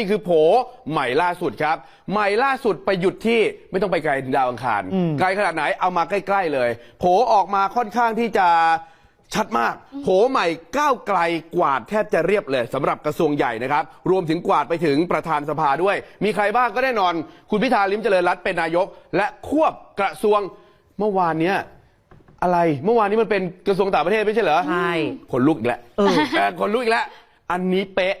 นี่คือโผใหม่ล่าสุดครับ ใหม่ล่าสุดไปหยุดที่ไม่ต้องไปไกลถึงดาวอังคารไกลขนาดไหนเอามาใกล้ๆเลย โผออกมาค่อนข้างที่จะชัดมากโผใหม่ก้าวไกลกวาดแทบจะเรียบเลยสำหรับกระทรวงใหญ่นะครับ รวมถึงกวาดไปถึงประธานสภาด้วย มีใครบ้างก็แน่นอน คุณพิธาลิมเจริญรัตน์เป็นนายก และควบกระทรวงเมื่อวานเนี้ยอะไร เมื่อวานนี้มันเป็นกระทรวงต่างประเทศไม่ใช่เหรอใช่คนลุกอีกแล้วเออคนลุกอีกแล้วอันนี้เป๊ะ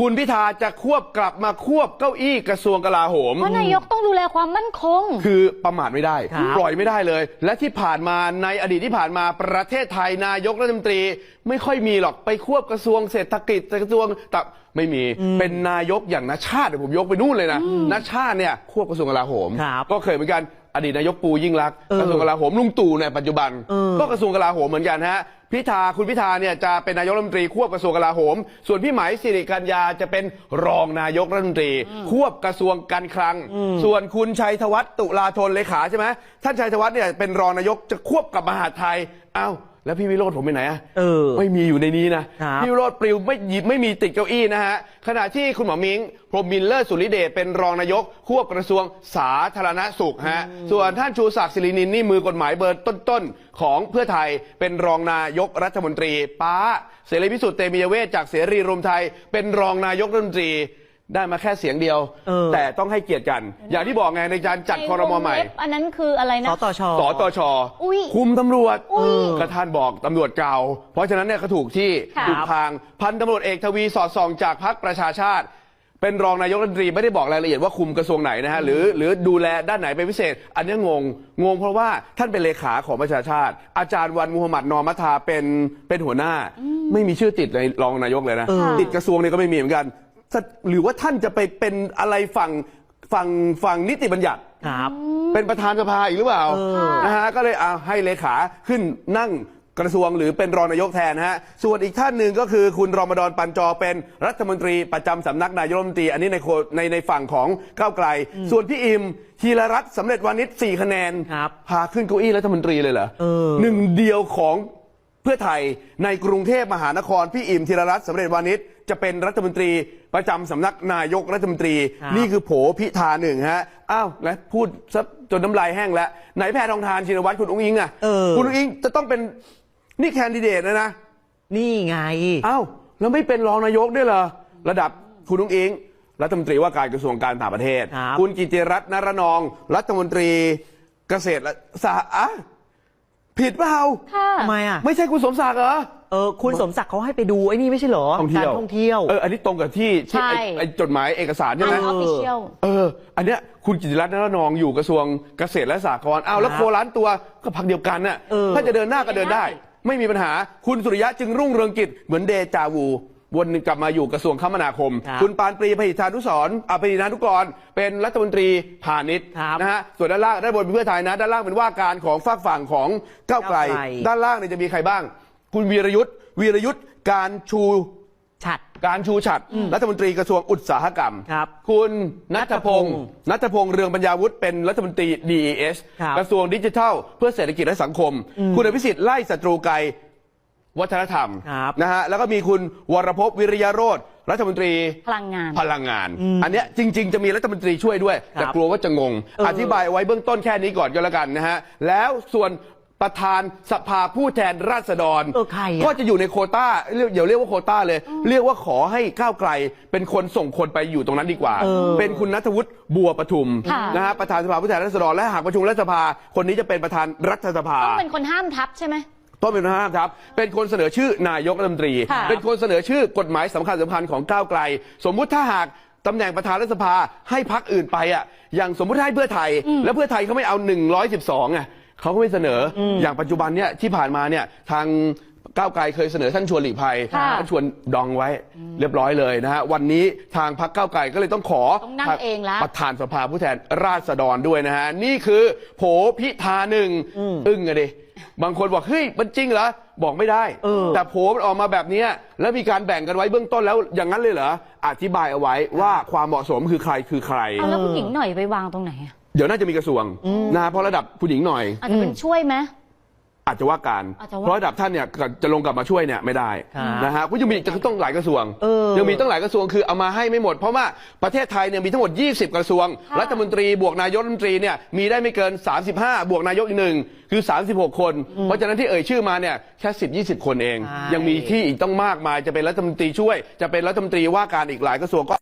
คุณพิธาจะควบกลับมาควบเก้าอี้กระทรวงกลาโหม เพราะนายกต้องดูแลความมั่นคง คือประมาทไม่ได้ ครับ ปล่อยไม่ได้เลย และที่ผ่านมาในอดีตที่ผ่านมาประเทศไทยนายกรัฐมนตรี ไม่ค่อยมีหรอกไปควบกระทรวงเศรษฐกิจกระทรวงตับไม่มีเป็นนายกอย่างนาชาติเดี๋ยวผมยกไปนู่นเลยนะนาชาติเนี่ยควบกระทรวงกลาโหม ครับ ก็เคยเหมือนกัน อดีตนายกปูยิ่งรักษณ์เออกระทรวงกลาโหมลุงตู่ในปัจจุบันเออก็กระทรวงกลาโหมเหมือนกันฮะพิธาคุณพิธาเนี่ยจะเป็นนายกรัฐมนตรีควบกระทรวงกลาโหม ส่วนพี่ไหมสิริกัญญาจะเป็นรองนายกรัฐมนตรี ควบกระทรวงการคลัง ส่วนคุณชัยธวัฒน์ตุลาธนเลขาใช่ไหมท่านชัยธวัฒน์เนี่ยเป็นรองนายกจะควบกับมหาดไทยอ้าว แล้วพี่วิโรธผมไปไหนอะเออ ไม่มีอยู่ในนี้นะ ครับพี่วิโรธปลิวไม่หยิบไม่มีติดเก้าอี้นะฮะ ขณะที่คุณหมอมิงพรหมมินเลอร์สุริเดชเป็นรองนายก ควบกระทรวงสาธารณสุขฮะ ส่วนท่านชูศักดิ์ศิรินินนี่มือกฎหมายเบอร์ต้นๆ ของเพื่อไทยเป็นรองนายกรัฐมนตรี ป้าเสรีพิสุทธิ์เตมียเวทจากเสรีรวมไทย เป็นรองนายกรัฐมนตรี ได้มาแค่เสียงเดียว เออ แต่ต้องให้เกียรติกัน อย่างที่บอกไงในการจัดคอรมอใหม่ ในวงเล็บอันนั้นคืออะไรสนะ ตช สตชอุ๊ยคุมตำรวจอุ๊ยก็ท่านบอกตำรวจเก่า เพราะฉะนั้นเนี่ยก็ถูกที่ค่ะถูกทางพันตำรวจเอกทวีสอดส่องจากพรรคประชาชาติ เป็นรองนายกรัฐมนตรีไม่ได้บอกรายละเอียดว่าคุมกระทรวงไหนนะฮะหรือหรือดูแลด้านไหนเป็นพิเศษ อันนี้งงงงเพราะว่าท่านเป็นเลขาของประชาชาติ อาจารย์วันมุฮัมหมัดนอมัทาเป็นเป็นหัวหน้า ไม่มีชื่อติดในรองนายกเลยนะ เออ ติดกระทรวงเนี่ยก็ไม่มีเหมือนกัน หรือว่าท่านจะไปเป็นอะไรฝั่งฝั่งฝั่งนิติบัญญัติ ครับ เป็นประธานสภาอีกหรือเปล่าเออ นะฮะก็เลยเอาให้เลขาขึ้นนั่งกระทรวงหรือเป็นรองนายกแทนนะฮะส่วนอีกท่านหนึ่งก็คือคุณรอมฎอนปันจอเป็นรัฐมนตรีประจำสำนักนายกรัฐมนตรีอันนี้ในโคในในฝั่งของก้าวไกล ส่วนพี่อิมธีรรัตน์สำเร็จวานิชสี่คะแนน ครับพาขึ้นเก้าอี้รัฐมนตรีเลยเหรอเออ หนึ่งเดียวของเพื่อไทยในกรุงเทพมหานคร พี่อิมธีรรัตน์สำเร็จวานิชจะเป็นรัฐมนตรีประจำสำนักนายกรัฐมนตรีครับนี่คือโผพิธาหนึ่งฮะอ้าวแล้วพูดซะจนน้ำลายแห้งแล้วไหนแพทองทานชินวัตรคุณอุ้งอิงอะเออคุณอุ้งอิงจะต้องเป็นนี่แคนดิเดตนะนะนี่ไงอ้าวแล้วไม่เป็นรองนายกด้วยเหรอระดับคุณอุ้งอิงรัฐมนตรีว่าการกระทรวงการต่างประเทศครับคุณกิติรัตน์นรนอง รัฐมนตรีเกษตรและสหอะ ผิดเปล่าค่ะทำไมอะไม่ใช่คุณสมศักดิ์เหรอ เออคุณสมศักดิ์เขาให้ไปดูไอ้นี่ไม่ใช่เหรอท่องเที่ยวการท่องเที่ยว เออ อันนี้ตรงกับที่ที่ไอ้ใช่ ไอ้จดหมายเอกสารใช่ไหมอันออฟฟิเชียล เออ อันเนี้ยคุณกิติรัตน์นรนองอยู่กระทรวงเกษตรและสหกรณ์อ้าวแล้วครับโคล้านตัวก็พักเดียวกันน่ะ เออ ถ้าจะเดินหน้าก็เดินได้ ไม่มีปัญหา คุณสุริยะจึงรุ่งเรืองกิจเหมือนเดจาวู วนกลับมาอยู่กระทรวงคมนาคม ครับคุณปานปรีพหิทธานุสรณ์อภินานุกรเป็นรัฐมนตรีพาณิชย์ครับนะฮะส่วนด้านล่างด้านบนเป็นเพื่อไทยนะ ด้านล่างเป็นว่าการของฝากฝั่งของก้าวไกล ก้าวไกล ด้านล่างเนี่ยจะมีใครบ้าง คุณวีรยุทธ์วีรยุทธ์การชูฉัด การชูฉัดรัฐมนตรีกระทรวงอุตสาหกรรม ครับคุณนัทพงศ์นัทพงศ์นัทพงศ์เรืองปัญญาวุฒิเป็นรัฐมนตรี DES ครับ กระทรวงดิจิทัล เพื่อเศรษฐกิจและสังคม คุณอภิสิทธิ์ไล่ศัตรูไกร วัฒนธรรมครับนะฮะแล้วก็มีคุณวรภพวิริยโรธรัฐมนตรีพลังงาน พลังงาน อันเนี้ยจริง ๆ จะมีรัฐมนตรีช่วยด้วย แต่ครับกลัวว่าจะงงเออออธิบายเอาไว้เบื้องต้นแค่นี้ก่อนก็แล้วกันนะฮะ แล้วส่วนประธานสภาผู้แทนราษฎรเออใครอะก็จะอยู่ในโควต้าเรียกอย่าเรียกว่าโควต้าเลย เรียกว่าขอให้ก้าวไกล เป็นคนส่งคนไปอยู่ตรงนั้นดีกว่าเออเป็นคุณนัทวุฒิบัวประทุมค่ะนะฮะประธานสภาผู้แทนราษฎรและหากประชุมรัฐสภา คนนี้จะเป็นประธานรัฐสภาต้องเป็นคนห้ามทับใช่ไหม ต้นเป็นห้ามครับ เป็นคนเสนอชื่อนายกรัฐมนตรีค่ะเป็นคนเสนอชื่อกฎหมายสำคัญสำคัญของก้าวไกล สมมุติถ้าหากตำแหน่งประธานรัฐสภาให้พักอื่นไปอะ อย่างสมมุติให้เพื่อไทย แล้วเพื่อไทยเขาไม่เอา 112อะเขาก็ไม่เสนอออย่างปัจจุบันเนี่ยที่ผ่านมาเนี่ยทาง ก้าวไกลเคยเสนอท่านชวนหลีกภัยค่ะท่านชวนดองไว้เรียบร้อยเลยนะฮะวันนี้ทางพักก้าวไกลก็เลยต้องขอต้องนั่งเองละ ประธานสภาผู้แทนราษฎรด้วยนะฮะนี่คือโผพิธาหนึ่งอึ้งอะดิบางคนบอกเฮ้ยมันจริงเหรอบอกไม่ได้ เออ แต่โผมันออกมาแบบเนี้ยแล้วมีการแบ่งกันไว้เบื้องต้นแล้วอย่างนั้นเลยเหรออธิบายเอาไว้ว่าความเหมาะสมคือใครคือใคร เอาแล้วผู้หญิงหน่อยไปวางตรงไหนอะเดี๋ยวน่าจะมีกระทรวงนะฮะเพราะระดับผู้หญิงหน่อย อาจจะเป็นช่วยไหม อาจจะว่าการ อาจจะว่าเพราะระดับท่านเนี่ยจะลงกลับมาช่วยเนี่ยไม่ได้ครับนะฮะก็ยังมีจะต้องหลายกระทรวงเออยังมีต้องหลายกระทรวงคือเอามาให้ไม่หมด เพราะว่าประเทศไทยเนี่ยมีทั้งหมด 20 กระทรวงรัฐมนตรีบวกนายกรัฐมนตรีเนี่ยมีได้ไม่เกิน 35 บวกนายกอีกหนึ่งคือ 36 คน เพราะฉะนั้นที่เอ่ยชื่อมาเนี่ยแค่10 20 คนเอง ใช่ ยังมีที่อีกต้องมากมายจะเป็นรัฐมนตรีช่วย จะเป็นรัฐมนตรีว่าการอีกหลายกระทรวงก็